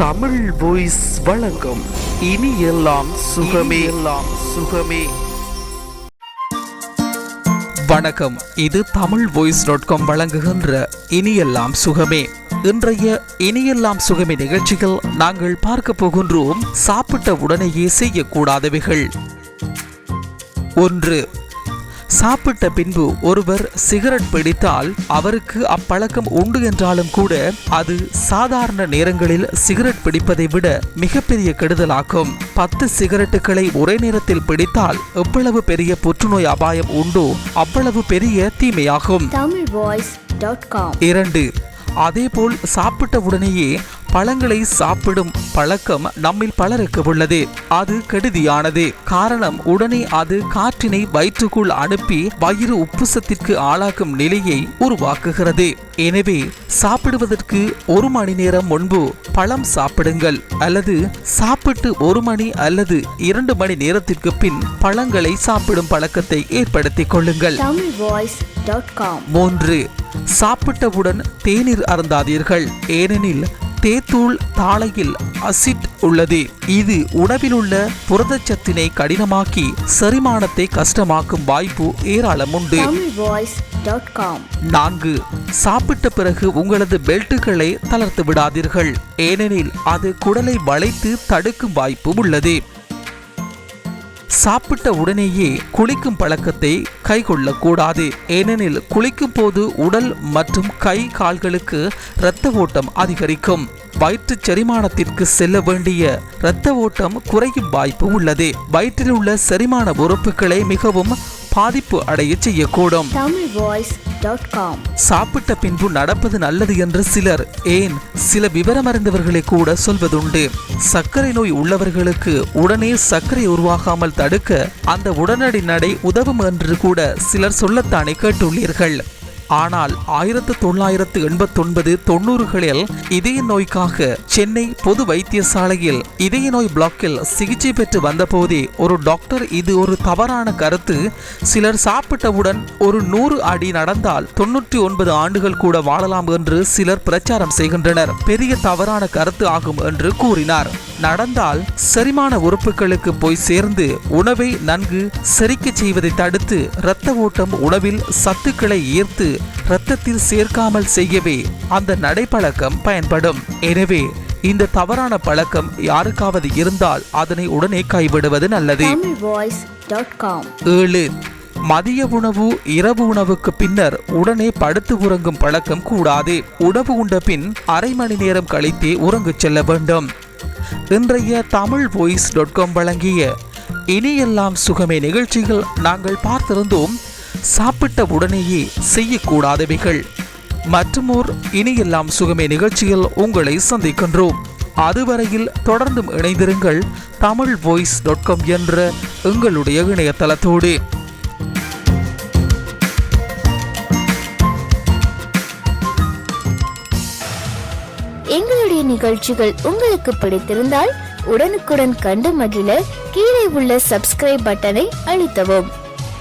Tamil voice வழங்கும் இனி எல்லாம் சுகமே. எல்லாம் சுகமே. வணக்கம். இது தமிழ் வாய்ஸ் டாட் காம் வழங்குகின்ற இனியெல்லாம் சுகமே. இன்றைய இனியெல்லாம் சுகமே நிகழ்ச்சியில் நாங்கள் பார்க்க போகின்றோம். சாப்பிட்ட உடனேயே செய்யக்கூடாதவைகள். ஒன்று சாப்பிட்ட பின்பு ஒருவர் சிகரெட் பிடித்தால் அவருக்கு அப்பழக்கம் உண்டு என்றாலும் கூட அது சாதாரண நேரங்களில் சிகரெட் பிடிப்பதை விட மிகப்பெரிய கெடுதலாகும். பத்து சிகரெட்டுகளை ஒரே நேரத்தில் பிடித்தால் எவ்வளவு பெரிய புற்றுநோய் அபாயம் உண்டோ அவ்வளவு பெரிய தீமையாகும். இரண்டு அதேபோல் சாப்பிட்ட உடனேயே பழங்களை சாப்பிடும் பழக்கம் நம்மில் பலருக்கு உள்ளது. அது கெடுதியானது. காரணம் உடனே அது காற்றினை வயிற்றுக்குள் அனுப்பி வயிறு உப்புசத்திற்கு ஆளாக்கும் நிலையை உருவாக்குகிறது. எனவே சாப்பிடுவதற்கு ஒரு மணி நேரம் முன்பு பழம் சாப்பிடுங்கள் அல்லது சாப்பிட்டு ஒரு மணி அல்லது இரண்டு மணி நேரத்திற்கு பின் பழங்களை சாப்பிடும் பழக்கத்தை ஏற்படுத்திக் கொள்ளுங்கள். மூன்று சாப்பிட்டவுடன் தேநீர் அருந்தாதீர்கள். ஏனெனில் தேத்தூள் தாளையில் அசிட் உள்ளது. இது உணவில் உள்ள புரதச்சத்தினை கடினமாக்கி செரிமானத்தை கஷ்டமாக்கும் வாய்ப்பு ஏராளம் உண்டு நான்கு சாப்பிட்ட பிறகு உங்களது பெல்ட்டுகளை தளர்த்து விடாதீர்கள். ஏனெனில் அது குடலை வளைத்து தடுக்கும் வாய்ப்பு உள்ளது. சாப்பிட்ட உடனேயே குளிக்கும் பழக்கத்தை கைக்கொள்ளக்கூடாது ஏனெனில் குளிக்கும் போது உடல் மற்றும் கை கால்களுக்கு இரத்த ஓட்டம் அதிகரிக்கும். வயிற்று செரிமானத்திற்கு செல்ல வேண்டிய இரத்த ஓட்டம் குறையும் வாய்ப்பு உள்ளது. வயிற்றில் உள்ள செரிமான உறுப்புகளை மிகவும் பாதிப்பு அடைய செய்யக்கூடும். சாப்பிட்ட பின்பு நடப்பது நல்லது என்று சிலர் ஏன்? சில விவரமறிந்தவர்களை கூட சொல்வதுண்டு. சர்க்கரை நோய் உள்ளவர்களுக்கு உடனே சர்க்கரை உருவாகாமல் தடுக்க அந்த உடனடி நடை உதவும் என்று கூட சிலர் சொல்லத்தானே கேட்டுள்ளீர்கள். ஆனால் ஆயிரத்து தொள்ளாயிரத்து எண்பத்தொன்பது தொண்ணூறுகளில் இதய நோய்க்காக சென்னை பொது வைத்தியசாலையில் இதய நோய் பிளாக்கில் சிகிச்சை பெற்று வந்தபோதே ஒரு டாக்டர் இது ஒரு தவறான கருத்து. சிலர் சாப்பிட்டவுடன் ஒரு நூறு அடி நடந்தால் தொன்னூற்றி ஒன்பது ஆண்டுகள் கூட வாழலாம் என்று சிலர் பிரச்சாரம் செய்கின்றனர். பெரிய தவறான கருத்து ஆகும் என்று கூறினார். நடந்தால் செரிமான உறுப்புகளுக்கு போய் சேர்ந்து உணவை நன்கு செரிக்கச் செய்வதை தடுத்து இரத்த ஓட்டம் உணவில் சத்துக்களை ஈர்த்து இரத்தத்தில் சேர்க்காமல் செய்யவே அந்த நடைப்பழக்கம் பயன்படும். எனவே இந்த தவறான பழக்கம் யாருக்காவது இருந்தால் அதனை உடனே கைவிடுவது நல்லது. ஏழு மதிய உணவு இரவு உணவுக்கு பின்னர் உடனே படுத்து உறங்கும் பழக்கம் கூடாது. உணவு உண்ட பின் அரை மணி நேரம் கழித்தே உறங்கச் செல்ல வேண்டும். இன்றைய தமிழ் வாய்ஸ் டாட் காம் வழங்கிய இனியெல்லாம் சுகமே நிகழ்ச்சிகள் நாங்கள் பார்த்திருந்தோம் சாப்பிட்ட உடனேயே செய்யக்கூடாதவைகள். மற்றுமோர் இனியெல்லாம் சுகமே நிகழ்ச்சியில் உங்களை சந்திக்கின்றோம். அதுவரையில் தொடர்ந்தும் இணைந்திருங்கள் தமிழ் வாய்ஸ் டாட் காம் என்ற எங்களுடைய இணையதளத்தோடு. எங்களுடைய நிகழ்ச்சிகள் உங்களுக்கு பிடித்திருந்தால் உடனுக்குடன் கண்டு மகிழ கீழே உள்ள சப்ஸ்கிரைப் பட்டனை அழுத்தவும்.